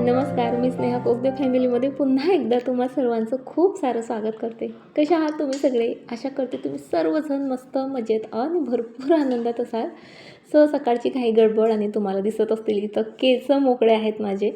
हाय नमस्कार. मी स्नेहा कोगदे फॅमिलीमध्ये पुन्हा एकदा तुम्हा सर्वांचं खूप सारं स्वागत करते. कशा आहात तुम्ही सगळे? आशा करते तुम्ही सर्वजण मस्त मजेत आणि भरपूर आनंदात असाल. सो सकाळची काही गडबड आणि तुम्हाला दिसत असतील इथं केसं मोकळे आहेत माझे.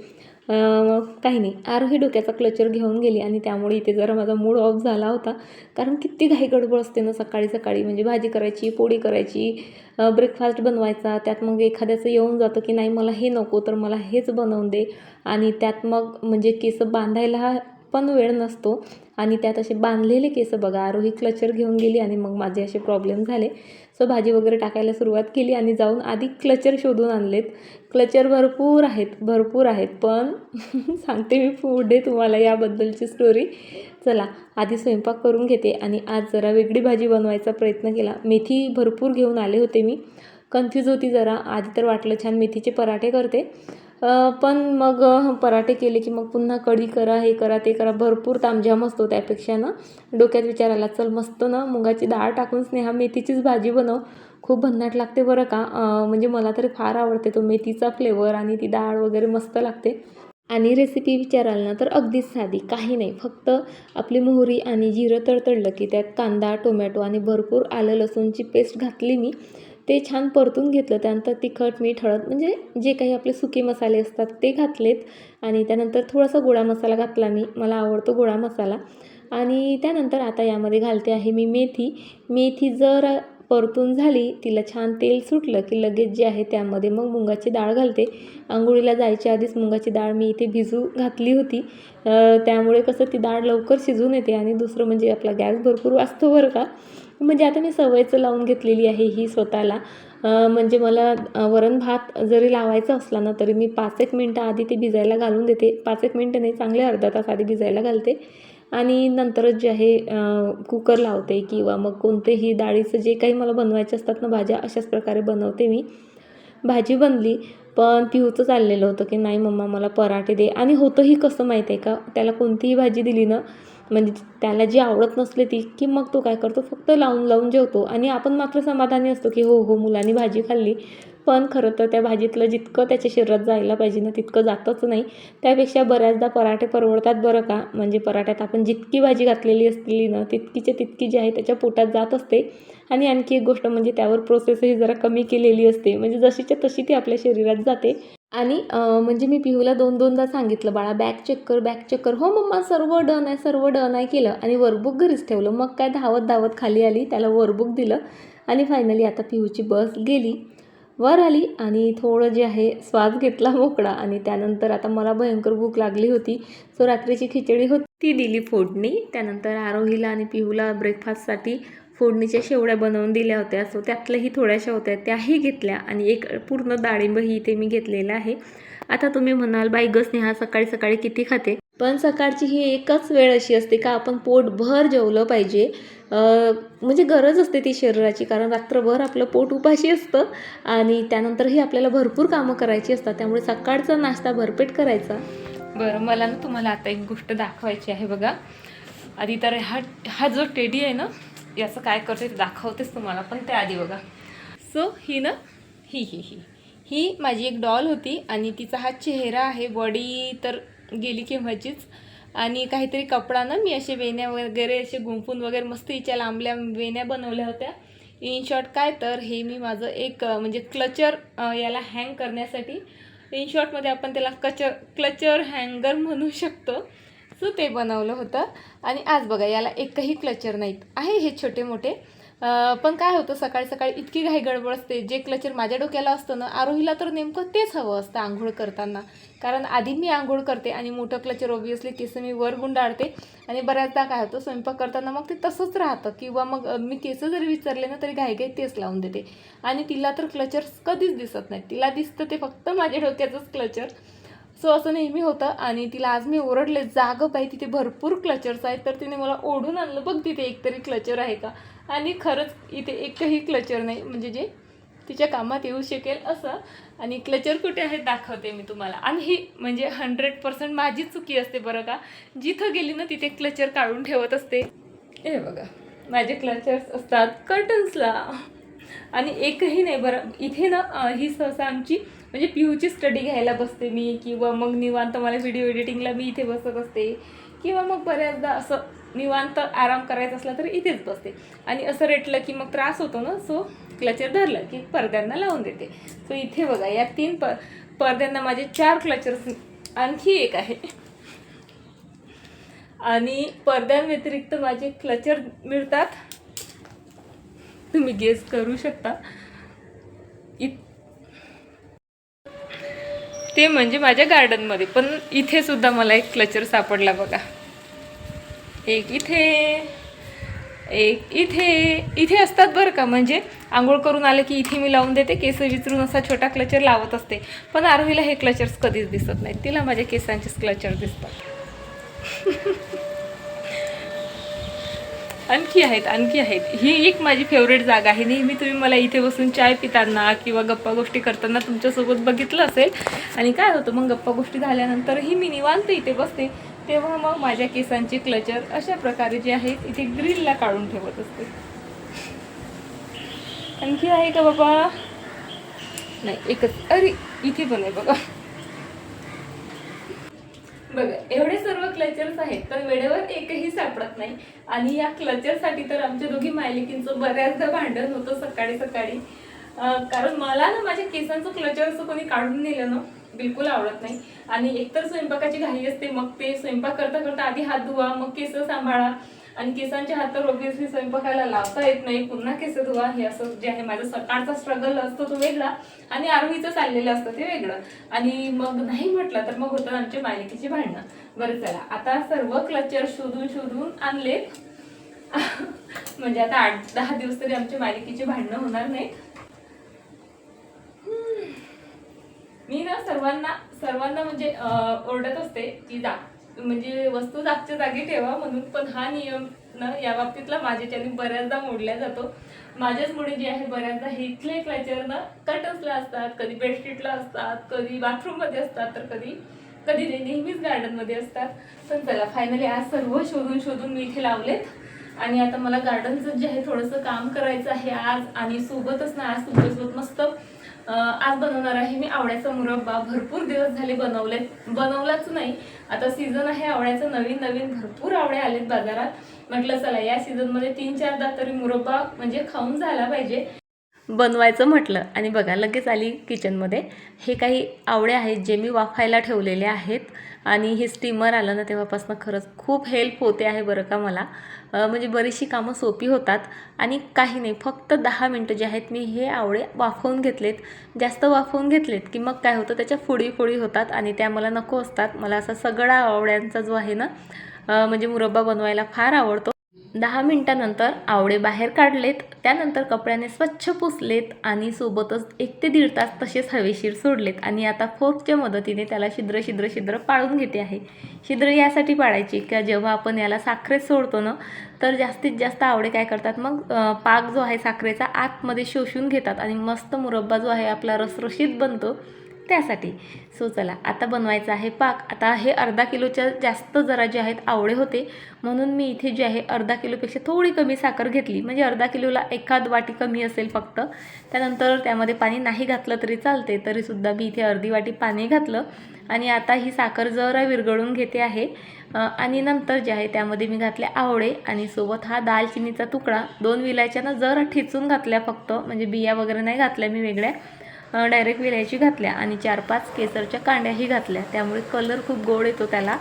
काही नाही. आरोही डोक्याचा क्लचर घेऊन गेली आणि त्यामुळे इथे जरा माझा मूड ऑफ झाला होता. कारण किती घाई गडबड असते ना सकाळी सकाळी. म्हणजे भाजी करायची पोळी करायची ब्रेकफास्ट बनवायचा. त्यात मग एखाद्याचं येऊन जातं की नाही मला हे नको तर मला हेच बनवून दे. आणि त्यात मग म्हणजे केस बांधायला पण वेळ नसतो. आणि त्यात असे बांधलेले केस बघा आरोही क्लचर घेऊन गेली आणि मग माझे असे प्रॉब्लेम झाले. सो भाजी वगैरे टाकायला सुरुवात केली आणि जाऊन आधी क्लचर शोधून आणलेत. क्लचर भरपूर आहेत भरपूर आहेत पण सांगते मी पुढे तुम्हाला याबद्दलची स्टोरी चला आधी स्वयंपाक करून घेते आणि आज जरा वेगळी भाजी बनवायचा प्रयत्न केला. मेथी भरपूर घेऊन आले होते मी. कन्फ्यूज होती जरा. आधी तर वाटलं छान मेथीचे पराठे करते. पण मग पराठे केले की मग पुन्हा कढी करा हे करा ते करा. भरपूर तामझाम असतो त्यापेक्षा ना. डोक्यात विचार आला चल मस्त ना मुगाची डाळ टाकून स्नेहा मेथीचीच भाजी बनव. खूप भन्नाट लागते बरं का. म्हणजे मला तरी फार आवडते तो मेथीचा फ्लेवर आणि ती डाळ वगैरे मस्त लागते. आणि रेसिपी विचाराल ना तर अगदीच साधी काही नाही. फक्त आपली मोहरी आणि जिरं तडतडलं की त्यात कांदा टोमॅटो आणि भरपूर आलं लसूणची पेस्ट घातली मी. ते छान परतून घेतलं. त्यानंतर तिखट मीठ हळद म्हणजे जे काही आपले सुके मसाले असतात ते घातलेत. आणि त्यानंतर थोडासा गोळा मसाला घातला मी. मला आवडतो गोळा मसाला. आणि त्यानंतर आता यामध्ये घालते आहे मी मेथी. मेथी जर परतून झाली तिला छान तेल सुटलं की लगेच जे आहे त्यामध्ये मग मुगाची डाळ घालते. आंघोळीला जायच्या आधीच मुंगाची डाळ मी इथे भिजू घातली होती. त्यामुळे कसं ती डाळ लवकर शिजून येते आणि दुसरं म्हणजे आपला गॅस भरपूर वाचतो बरं का. म्हणजे आता मी सवयचं लावून घेतलेली आहे ही स्वतःला. म्हणजे मला वरण भात जरी लावायचा असला ना तरी मी पाच एक मिनटं आधी ते भिजायला घालून देते. पाच एक मिनटं नाही चांगले अर्धा तास आधी भिजायला घालते. आणि नंतरच जे आहे कुकर लावते किंवा मग कोणतेही डाळीचं जे काही मला बनवायचे असतात ना भाज्या अशाच प्रकारे बनवते मी. भाजी बनली पण पिऊचं चाललेलं होतं की नाही मम्मा मला पराठे दे. आणि होतंही कसं माहीत आहे का त्याला कोणतीही भाजी दिली ना म्हणजे त्याला जी आवडत नसली ती की मग तो काय करतो? फक्त लावून लावून जेवतो. आणि आपण मात्र समाधानी असतो की हो हो मुलांनी भाजी खाल्ली. पण खरं तर त्या भाजीतलं जितकं त्याच्या शरीरात जायला पाहिजे ना तितकं जातच नाही. त्यापेक्षा बऱ्याचदा पराठे परवडतात बरं का? म्हणजे पराठ्यात आपण जितकी भाजी घातलेली असलेली ना तितकीच्या तितकी जी आहे त्याच्या पोटात जात असते. आणि आणखी एक गोष्ट म्हणजे त्यावर प्रोसेसही जरा कमी केलेली असते. म्हणजे जशीच्या तशी ती आपल्या शरीरात जाते. आणि म्हणजे मी पिहूला दोन दोनदा सांगितलं बाळा बॅग चेक कर बॅग चेक कर. हो मम्मा सर्व डन आहे सर्व डन आहे केलं आणि वर्कबुक घरीच ठेवलं. मग काय धावत धावत खाली आली त्याला वर्कबुक दिलं आणि फायनली आता पिहूची बस गेली. वर आली आणि थोडं जे आहे श्वास घेतला मोकळा आणि त्यानंतर आता मला भयंकर भूक लागली होती. सो रात्रीची खिचडी होती ती दिली फोडणी त्यानंतर आरोहीला आणि पिहूला ब्रेकफास्टसाठी फोडणीच्या शेवड्या बनवून दिल्या होत्या. सो त्यातल्याही थोड्याशा होत्या. त्याही घेतल्या आणि एक पूर्ण डाळिंबही इथे मी घेतलेला आहे. आता तुम्ही म्हणाल बाई गस सकाळी सकाळी किती खाते? पण सकाळची ही एकच वेळ अशी असते का आपण पोटभर जेवलं पाहिजे. म्हणजे गरज असते ती शरीराची कारण रात्रभर आपलं पोट उपाशी असतं आणि त्यानंतरही आपल्याला भरपूर कामं करायची असतात. त्यामुळे सकाळचा नाश्ता भरपेट करायचा. बरं मला ना तुम्हाला आता एक गोष्ट दाखवायची आहे बघा. आधी तर हा हा जो टेडी आहे ना याचं काय करते ते दाखवतेच तुम्हाला पण त्याआधी बघा. सो ही ना ही ही ही. ही माझी एक डॉल होती आणि तिचा हा चेहरा आहे बॉडी तर गेली केव्हाचीच. आणि काहीतरी कपडा ना मी असे वेण्या वगैरे असे गुंफून वगैरे मस्त हिच्या लांबल्या वेण्या बनवल्या होत्या. इन शॉर्ट काय तर हे मी माझं एक म्हणजे क्लचर याला हँग करण्यासाठी. इन शॉर्टमध्ये आपण त्याला कचर क्लचर हँगर म्हणू शकतो. सो ते बनवलं होतं. आणि आज बघा याला एकही क्लचर नाहीत. आहे हे छोटे मोठे पण काय होतं सकाळी सकाळी इतकी घाई गडबड असते. जे क्लचर माझ्या डोक्याला असतं ना आरोहीला तर नेमकं तेच हवं असतं आंघोळ करताना. कारण आधी मी आंघोळ करते आणि मोठं क्लचर ओबियसली केस मी वर गुंडाळते. आणि बऱ्याचदा काय होतं स्वयंपाक करताना मग ते तसंच राहतं. किंवा मग मी केस जरी विचारले ना तरी घाईघाई तेच लावून देते. आणि तिला तर क्लचर्स कधीच दिसत नाहीत. तिला दिसतं ते फक्त माझ्या डोक्याचंच क्लचर सो असं नेहमी होतं आणि तिला आज मी ओरडले जागं बाई तिथे भरपूर क्लचर्स आहेत तर तिने मला ओढून आणलं. बघ तिथे एकतरी क्लचर आहे का? आणि खरंच इथे एकही क्लचर नाही म्हणजे जे तिच्या कामात येऊ शकेल असं. आणि क्लचर कुठे आहेत दाखवते मी तुम्हाला. आणि ही म्हणजे हंड्रेड पर्सेंट माझी चुकी असते बरं का? जिथं गेली ना तिथे क्लचर काढून ठेवत असते. हे बघा माझे क्लचर्स असतात कर्टन्सला आणि एकही नाही बरं. इथे ना ही सहसा आमची म्हणजे पियूची स्टडी घ्यायला बसते मी किंवा मग निवांत मला व्हिडिओ एडिटिंगला मी इथे बसत असते किंवा मग बऱ्याचदा असं निवांत आराम करायचा असला तर इथेच बसते. आणि असं रेटलं की मग त्रास होतो ना सो क्लचर धरलं की पडद्यांना लावून देते. सो इथे बघा या तीन प पडद्यांना माझे चार क्लचर्स आणखी एक आहे. आणि पडद्यांव्यतिरिक्त माझे क्लचर मिळतात. तुम्ही गेस करू शकता. इत ते म्हणजे माझ्या गार्डनमध्ये पण इथे सुद्धा मला एक क्लचर सापडला बघा. एक इथे एक इथे. इथे असतात बरं का. म्हणजे आंघोळ करून आले की इथे मी लावून देते. केस विचरून असा छोटा क्लचर लावत असते. पण आरवीला हे क्लचर्स कधीच दिसत नाहीत. तिला माझ्या केसांचेच क्लचर दिसतात. आणखी आहेत आणखी आहेत. ही एक माझी फेवरेट जागा आहे. नेहमी तुम्ही मला इथे बसून चाय पिताना किंवा गप्पा गोष्टी करताना तुमच्यासोबत बघितलं असेल. आणि काय होतं मग गप्पा गोष्टी झाल्यानंतरही मी निवांत इथे बसते. तेव्हा मग माझ्या केसांचे क्लचर अशा प्रकारे जे आहेत इथे ग्रिलला काढून ठेवत असते. आणखी आहे का बाबा? नाही एकच. अरे इथे पण आहे बघा. बघा एवढे सर्व क्लचर्स आहेत पण वेळेवर एकही सापडत नाही. आणि या क्लचरसाठी तर आमच्या दोघी मायलिकींचं बऱ्याचदा भांडण होतं सकाळी सकाळी. कारण मला ना माझ्या केसांचं क्लचरचं कोणी काढून नेलं ना बिलकुल आवडत नाही. आणि एकतर स्वयंपाकाची घाई असते मग ते स्वयंपाक करता करता आधी हात धुवा मग केस सांभाळा. आणि केसांचे हात तर ओबियसली स्वयंपाकाला लावता येत नाही. पुन्हा केस धुवा हे असं जे आहे माझं सकाळचा स्ट्रगल असतो तो वेगळा आणि आरोहीचं चाललेलं असतं ते वेगळं. आणि मग नाही म्हटलं तर मग होतं आमचे मालिकेची भांडणं. बरं चला आता सर्व क्लचर शोधून शोधून आणले. म्हणजे आता आठ दहा दिवस तरी आमच्या मालिकेची भांडणं होणार नाही. मी ना सर्वांना सर्वांना म्हणजे ओरडत असते की जा. म्हणजे वस्तू जागच्या जागी ठेवा म्हणून पण हा नियम ना या बाबतीतला माझ्याच्याने बऱ्याचदा मोडला जातो. माझ्याच मुळे जे आहे बऱ्याचदा हे इथले क्लॅचर ना कटन्सला असतात कधी बेडशीटला असतात कधी बाथरूममध्ये असतात तर कधी कधी ते नेहमीच गार्डनमध्ये असतात. पण चला फायनली आज सर्व शोधून शोधून मी इथे लावलेत. आणि आता मला गार्डनचं जे आहे थोडंसं काम करायचं आहे आज आणि सोबतच ना आज तुमच्यासोबत मस्त आज बनवणार आहे मी आवळ्याचा मुरब्बा. भरपूर दिवस झाले बनवले बनवलाच नाही. आता सीझन आहे आवळ्याचं नवीन नवीन भरपूर आवळे आलेत बाजारात. म्हटलं चला या सीझनमध्ये तीन चारदा तरी मुरब्बा म्हणजे खाऊन झाला पाहिजे. बनवायचं म्हटलं आणि बघा लगेच आली किचनमध्ये हे काही आवळे आहेत जे मी वाफायला ठेवलेले आहेत. आणि हे स्टीमर आलं ना तेव्हापासून खरंच खूप हेल्प होते आहे बरं का मला. म्हणजे बरीचशी कामं सोपी होतात आणि काही नाही फक्त दहा मिनटं जे आहेत मी हे आवळे वाफवून घेतलेत. जास्त वाफवून घेतलेत की मग काय होतं त्याच्या फोडी फोडी होतात आणि त्या मला नको असतात. मला असा सगळा आवळ्यांचा जो आहे ना म्हणजे मुरब्बा बनवायला फार आवडतो. दहा मिनटानंतर आवळे बाहेर काढलेत त्यानंतर कपड्याने स्वच्छ पुसलेत आणि सोबतच एक ते दीड तास तसेच हवेशीर सोडलेत. आणि आता फोर्कच्या मदतीने त्याला छिद्र छिद्र छिद्र पाळून घेते आहे. छिद्र यासाठी पाळायची किंवा जेव्हा आपण याला साखरेत सोडतो ना तर जास्तीत जास्त आवडे काय करतात? मग पाक जो आहे साखरेचा आतमध्ये शोषून घेतात. आणि मस्त मुरब्बा जो आहे आपला रसरशीत बनतो. त्यासाठी. सो चला आता बनवायचं आहे पाक. आता हे अर्धा किलोच्या जास्त जरा जे आहेत आवळे होते. म्हणून मी इथे जे आहे अर्धा किलोपेक्षा थोडी कमी साखर घेतली. म्हणजे अर्धा किलोला एखाद वाटी कमी असेल फक्त. त्यानंतर त्यामध्ये पाणी नाही घातलं तरी चालते तरीसुद्धा मी इथे अर्धी वाटी पाणी घातलं. आणि आता ही साखर जरा विरघळून घेते आहे. आणि नंतर जे आहे त्यामध्ये मी घातले आवळे आणि सोबत हा दालचिनीचा तुकडा. दोन विलायच्या जरा ठिचून घातल्या फक्त. म्हणजे बिया वगैरे नाही घातल्या मी वेगळ्या. डायरेक्ट विलायची घातल्या आणि चार पाच केसरच्या कांड्याही घातल्या. त्यामुळे कलर खूप गोड येतो त्याला.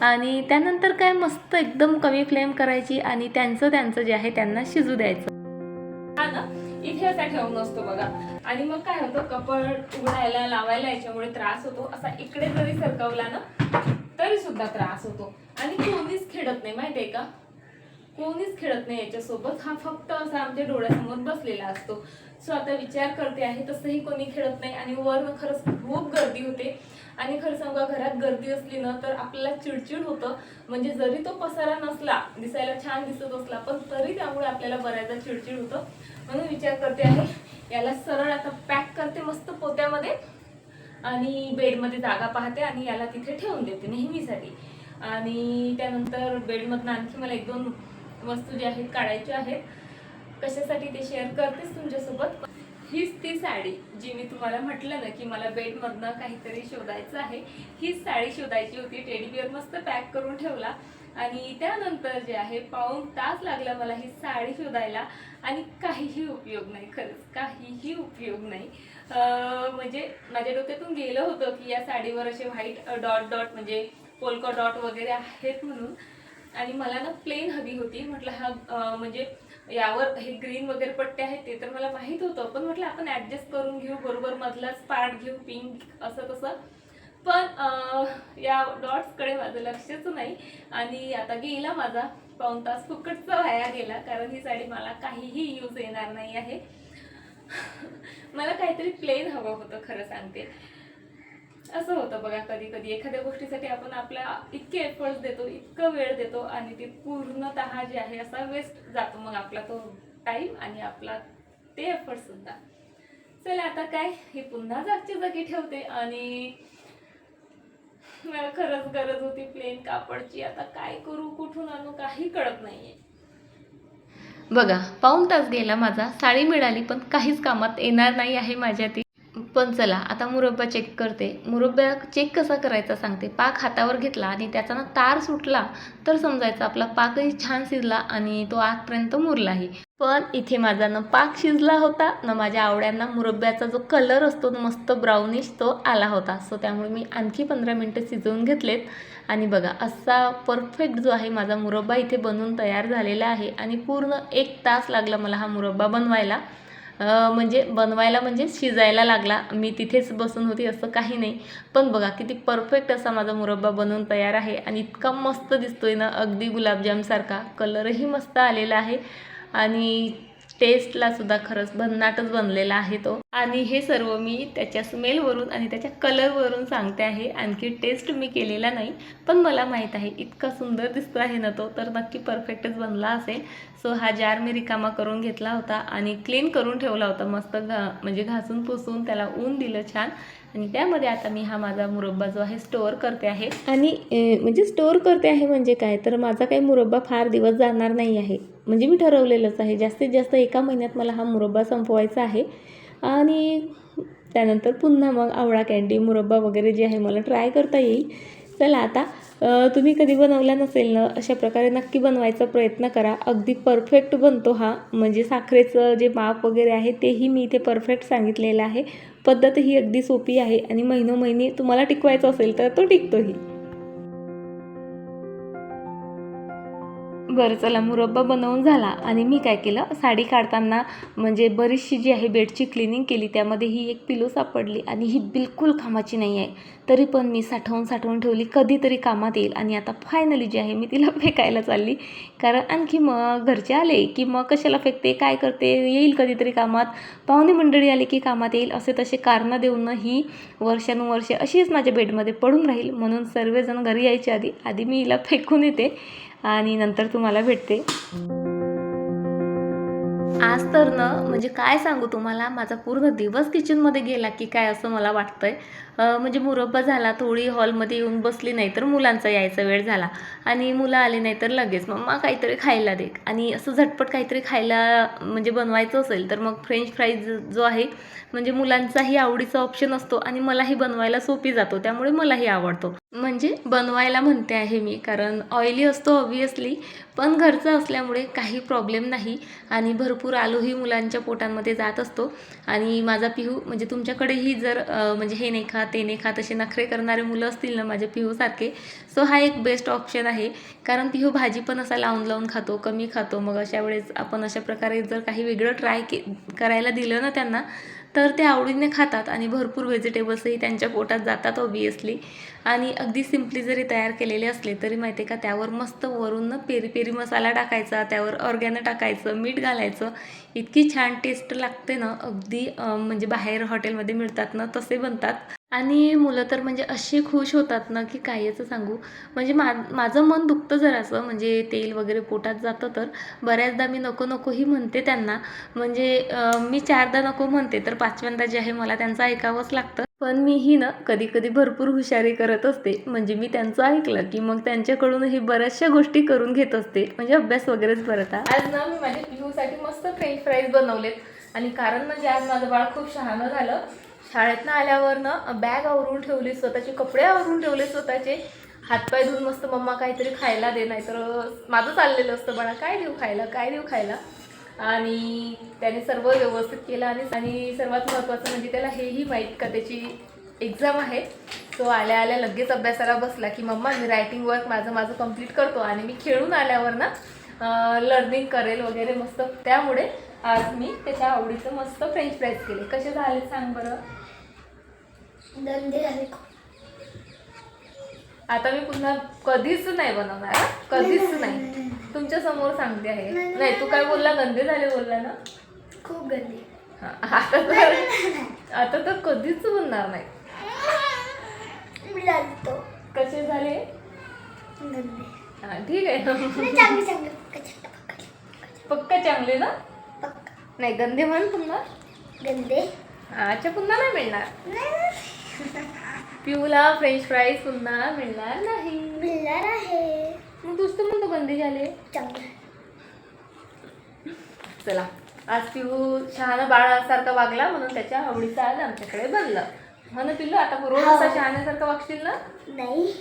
आणि त्यानंतर काय मस्त एकदम कमी फ्लेम करायची आणि त्यांचं त्यांचं जे आहे त्यांना शिजू द्यायचं. हा ना? इथे असा ठेवून असतो बघा. आणि मग काय होतं? कपड उघडायला लावायला याच्यामुळे त्रास होतो. असा इकडे जरी सरकवला ना तरी सुद्धा त्रास होतो. आणि कोणीच खेळत नाही माहितीये का? कोणीच खेळत नाही याच्यासोबत. हा फक्त असा आमच्या डोळ्यासमोर बसलेला असतो. सो आता विचार करते आहे तसंही कोणी खेळत नाही आणि वर खरंच खूप गर्दी होते. आणि खरं सांगा घरात गर्दी असली ना तर आपल्याला चिडचिड होतं. म्हणजे जरी तो पसारा नसला दिसायला छान दिसत असला पण तरी त्यामुळे आपल्याला बऱ्याचदा चिडचिड होतं. म्हणून विचार करते आहे याला सरळ आता पॅक करते मस्त पोत्यामध्ये आणि बेडमध्ये जागा पाहते आणि याला तिथे ठेवून देते नेहमीसाठी. आणि त्यानंतर बेडमधनं आणखी मला एक दोन वस्तू ज्या आहेत काढायच्या आहेत कशासाठी ते शेअर करतेच तुमच्यासोबत? हीच ती साडी जी मी तुम्हाला म्हटलं ना की मला बेडमधनं काहीतरी शोधायचं आहे. हीच साडी शोधायची होती टेडी बिअर मस्त पॅक करून ठेवला. आणि त्यानंतर जे आहे पाऊन तास लागला मला ही साडी शोधायला. आणि काहीही उपयोग नाही खरंच काहीही उपयोग नाही. म्हणजे माझ्या डोक्यातून गेलं होतं की या साडीवर असे व्हाईट डॉट डॉट म्हणजे पोलको डॉट वगैरे आहेत म्हणून. आणि मला ना प्लेन हवी होती. म्हटलं हा म्हणजे यावर हे ग्रीन वगैरे पट्टे आहेत ते तर मला माहीत होतं. पण म्हटलं आपण ॲडजस्ट करून घेऊ बरोबर मधलाच पार्ट घेऊ पिंक असं तसं. पण या डॉट्सकडे माझं लक्षच नाही. आणि आता गेला माझा पाऊण तास फुकटचा वाया गेला कारण ही साडी मला काहीही यूज येणार नाही आहे. मला काहीतरी प्लेन हवं होतं खरं सांगते. असं होतं बघा कधी कधी एखाद्या गोष्टीसाठी आपण आपल्या इतके एफर्ट्स देतो इतकं वेळ देतो आणि ते पूर्णतः जे आहे असा वेस्ट जातो मग आपला तो टाईम आणि आपला ते एफर्ट सुद्धा. चला आता काय हे पुन्हा जागच्या जागी ठेवते आणि मला खरंच गरज होती प्लेन कापडची. आता काय करू कुठून आणू काही कळत नाहीये. बघा पाऊण तास गेला माझा साडी मिळाली पण काहीच कामात येणार नाही आहे माझ्या ती पण चला आता मुरब्बा चेक करते. मुरब्बा चेक कसा करायचा सांगते. पाक हातावर घेतला आणि त्याचा ना तार सुटला तर समजायचा आपला पाकही छान शिजला आणि तो आतपर्यंत मुरलाही. पण इथे माझा ना पाक शिजला होता. ना माझ्या आवड्यांना मुरब्ब्याचा जो कलर असतो तो मस्त ब्राउनिश तो आला होता. सो त्यामुळे मी आणखी पंधरा मिनटं शिजवून घेतलेत. आणि बघा असा परफेक्ट जो आहे माझा मुरब्बा इथे बनवून तयार झालेला आहे. आणि पूर्ण एक तास लागला मला हा मुरब्बा बनवायला. म्हणजे बनवायला म्हणजे शिजायला लागला. मी तिथेच बसून होती असं काही नाही. पण बघा किती परफेक्ट असा माझा मुरब्बा बनवून तयार आहे आणि इतका मस्त दिसतोय ना अगदी गुलाबजामसारखा कलरही मस्त आलेला आहे. आणि टेस्टला सुद्धा खरंच भन्नाटच बनलेला आहे तो. आणि हे सर्व मी त्याच्या स्मेलवरून आणि त्याच्या कलरवरून सांगते आहे. आणखी टेस्ट मी केलेला नाही पण मला माहीत आहे इतका सुंदर दिसतो आहे ना तो तर नक्की परफेक्टच बनला असेल. सो हा जार मी रिकामा करून घेतला होता आणि क्लीन करून ठेवला होता. मस्त घा म्हणजे घासून पुसून त्याला ऊन दिलं छान. आणि त्यामध्ये आता मी हा माझा मुरब्बा जो आहे स्टोअर करते आहे. आणि म्हणजे स्टोअर करते आहे म्हणजे काय? तर माझा काही मुरब्बा फार दिवस जाणार नाही आहे. म्हणजे मी ठरवलेलंच आहे. जास्तीत जास्त एका महिन्यात मला हा मुरब्बा संपवायचा आहे. आणि त्यानंतर पुन्हा मग आवळा कँडी मुरब्बा वगैरे जे आहे मला ट्राय करता येईल. चला आता तुम्ही कधी बनवला नसेल ना अशा प्रकारे नक्की बनवायचा प्रयत्न करा. अगदी परफेक्ट बनतो हा. म्हणजे साखरेचं जे माप वगैरे आहे तेही मी इथे परफेक्ट सांगितलेलं आहे. पद्धत ही अगदी सोपी आहे आणि महिनोमहिने तुम्हाला टिकवायचं असेल तर तो टिकतोही. बरं चला मुरब्बा बनवून झाला. आणि मी काय केलं साडी काढताना म्हणजे बरीचशी जी आहे बेडची क्लिनिंग केली त्यामध्ये ही एक पिलो सापडली आणि ही बिलकुल कामाची नाही आहे. तरी पण मी साठवून साठवून ठेवली कधीतरी कामात येईल. आणि आता फायनली जी आहे मी तिला फेकायला चालली. कारण आणखी मग घरचे आले की मग कशाला फेकते काय करते येईल कधीतरी कामात. पाहुणे मंडळी आली की कामात येईल असे तसे कारणं देऊन ही वर्षानुवर्षे अशीच माझ्या बेडमध्ये पडून राहील. म्हणून सर्वजण घरी यायच्या आधी आधी मी हिला फेकून येते. आणि नंतर तुम्हाला भेटते. आज तर ना म्हणजे काय सांगू तुम्हाला माझा पूर्ण दिवस किचनमध्ये गेला की काय असं मला वाटतंय. म्हणजे मुरब्बा झाला थोडी हॉलमध्ये येऊन बसली नाही तर मुलांचा यायचा वेळ झाला. आणि मुलं आले नाही तर लगेच मम्मा काहीतरी खायला दे. आणि असं झटपट काहीतरी खायला म्हणजे बनवायचं असेल तर मग फ्रेंच फ्राईज जो आहे म्हणजे मुलांचाही आवडीचा ऑप्शन असतो आणि मलाही बनवायला सोपी जातो. त्यामुळे मलाही आवडतो. म्हणजे बनवायला म्हणते आहे मी कारण ऑइली असतो ऑब्वियसली पण घरचं असल्यामुळे काही प्रॉब्लेम नाही. आणि भरपूर आलूही मुलांच्या पोटांमध्ये जात असतो. आणि माझा पिहू म्हणजे तुमच्याकडेही जर म्हणजे हे नाही खा ते नाही खा तसे नखरे करणारे मुलं असतील ना माझ्या पिहूसारखे सो हा एक बेस्ट ऑप्शन आहे. कारण पिहू भाजी पण असा लावून लावून खातो कमी खातो. मग अशा वेळेस आपण अशा प्रकारे जर काही वेगळं ट्राय के करायला दिलं ना त्यांना तर ते आवडीने खातात आणि भरपूर व्हेजिटेबल्सही त्यांच्या पोटात जातात ऑबियसली आणि अगदी सिम्पली जरी तयार केलेले असले तरी माहिती आहे का त्यावर मस्त वरून पेरी पेरी मसाला टाकायचा त्यावर ऑर्गॅनो टाकायचं मीठ घालायचं. इतकी छान टेस्ट लागते ना अगदी म्हणजे बाहेर हॉटेलमध्ये मिळतात ना तसे बनतात. आणि मुलं तर म्हणजे अशी खुश होतात ना की काय सांगू? म्हणजे मा माझं मन दुखतं जरासं म्हणजे तेल वगैरे पोटात जातं तर. बऱ्याचदा मी नको नकोही म्हणते त्यांना. म्हणजे मी चारदा नको म्हणते तर पाचव्यांदा जे आहे मला त्यांचं ऐकावंच लागतं. पण मीही ना कधी कधी भरपूर हुशारी करत असते. म्हणजे मी त्यांचं ऐकलं की मग त्यांच्याकडूनही बऱ्याचशा गोष्टी करून घेत असते. म्हणजे अभ्यास वगैरेच करत आज ना मी माझ्या पिहूसाठी मस्त फ्रेंच फ्राईज बनवलेत. आणि कारण म्हणजे आज माझं बाळ खूप शहाणं झालं शाळेतनं आल्यावर ना बॅग आवरून ठेवली स्वतःचे कपडे आवरून ठेवले स्वतःचे. हातपाय धुवून मस्त मम्मा काहीतरी खायला दे नाही तर माझं चाललेलं असतं बाळा काय देऊ खायला काय देऊ खायला. आणि त्याने सर्व व्यवस्थित केलं आणि आणि सर्वात महत्त्वाचं म्हणजे त्याला हेही माहीत का त्याची एक्झाम आहे. तो आल्या आल्या लगेच अभ्यासाला बसला की मम्मा मी रायटिंग वर्क माझं माझं कंप्लीट करतो आणि मी खेळून आल्यावर ना लर्निंग करेल वगैरे मस्त. त्यामुळे आज मी त्याच्या आवडीचं मस्त फ्रेंच फ्राईज केले. कसे झाले सांग बरं? आता मी पुन्हा कधीच नाही बनवणार? कधीच नाही तुमच्यासमोर सांगते आहे. नाही तू काय बोलला गंदे झाले बोलला ना? खूप गंदे. आता तर आता तर कधीच बनणार नाही. कसे झाले? गंदे. हा ठीक आहे. पक्का चांगले ना? नाही गंदे म्हण पुन्हा. गंदे. अच्छा पुन्हा नाही मिळणार. पिऊला फ्रेंच फ्राईज पुन्हा मिळणार नाही. मिळणार आहे. मग तूच तर म्हणतो गंदे झाले. चला. आज पिऊ शहाणा बाळासारखा वागला म्हणून त्याच्या आवडीचं आज आमच्याकडे बनलं. म्हणून पिल्लू आता रोज असा शहाण्यासारखं वागशील ना? नाही.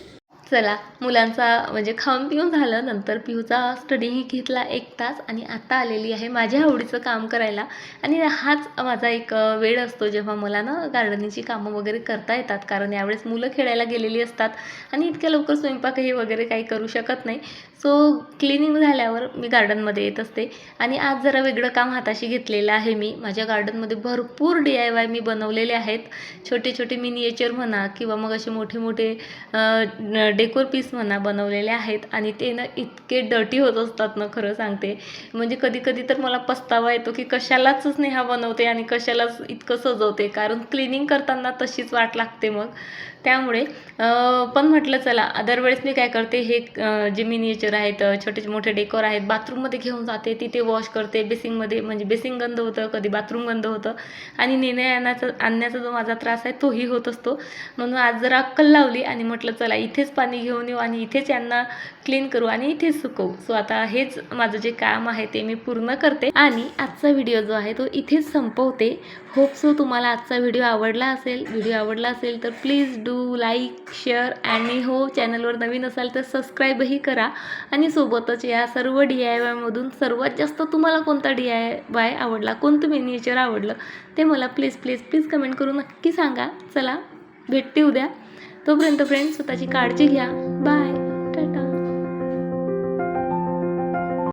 चला मुलांचा म्हणजे खाऊन पिऊन झालं नंतर पिऊचा स्टडीही घेतला एक तास आणि आता आलेली आहे माझ्या आवडीचं काम करायला. आणि हाच माझा एक वेळ असतो जेव्हा मला ना गार्डनिंगची कामं वगैरे करता येतात. कारण यावेळेस मुलं खेळायला गेलेली असतात आणि इतक्या लवकर स्वयंपाकही वगैरे काही करू शकत नाही. सो क्लिनिंग झाल्यावर मी गार्डनमध्ये येत असते. आणि आज जरा वेगळं काम हाताशी घेतलेलं आहे मी. माझ्या गार्डनमध्ये भरपूर डी आय वाय मी बनवलेले आहेत. छोटे छोटे मिनिएचर म्हणा किंवा मग असे मोठे मोठे डेकोर पीस म्हणा बनवलेले आहेत आणि ते ना इतके डर्टी होत असतात ना खरं सांगते. म्हणजे कधी कधी तर मला पस्तावा येतो की कशालाच स्नेहा बनवते आणि कशालाच इतकं सजवते. कारण क्लिनिंग करताना तशीच वाट लागते मग. त्यामुळे पण म्हटलं चला दरवेळेस मी काय करते हे जे मिनिएचर आहेत छोटे मोठे डेकोर आहेत बाथरूममध्ये घेऊन जाते तिथे वॉश करते बेसिंगमध्ये म्हणजे बेसिंग गंद होतं कधी बाथरूम गंद होतं. आणि नेणे आणण्याचा आणण्याचा जो माझा त्रास आहे तोही होत असतो. म्हणून आज जरा अक्कल लावली आणि म्हटलं चला इथेच पाणी घेऊन येऊ आणि इथेच यांना क्लीन करू आणि इथेच सुकवू. सो आता हेच माझं जे काम आहे ते मी पूर्ण करते. आणि आजचा व्हिडिओ जो आहे तो इथेच संपवते. होप सो तुम्हाला आजचा व्हिडिओ आवडला असेल. व्हिडिओ आवडला असेल तर प्लीज डू लाईक शेअर आणि हो चॅनलवर नवीन असाल तर सबस्क्राईबही करा. आणि सोबतच या सर्व डी आय वायमधून सर्वात जास्त तुम्हाला कोणता डी आय वाय आवडला कोणतं मिनिएचर आवडलं ते मला प्लीज प्लीज प्लीज कमेंट करून नक्की सांगा. चला भेटते उद्या. तोपर्यंत फ्रेंड्स स्वतःची काळजी घ्या. बाय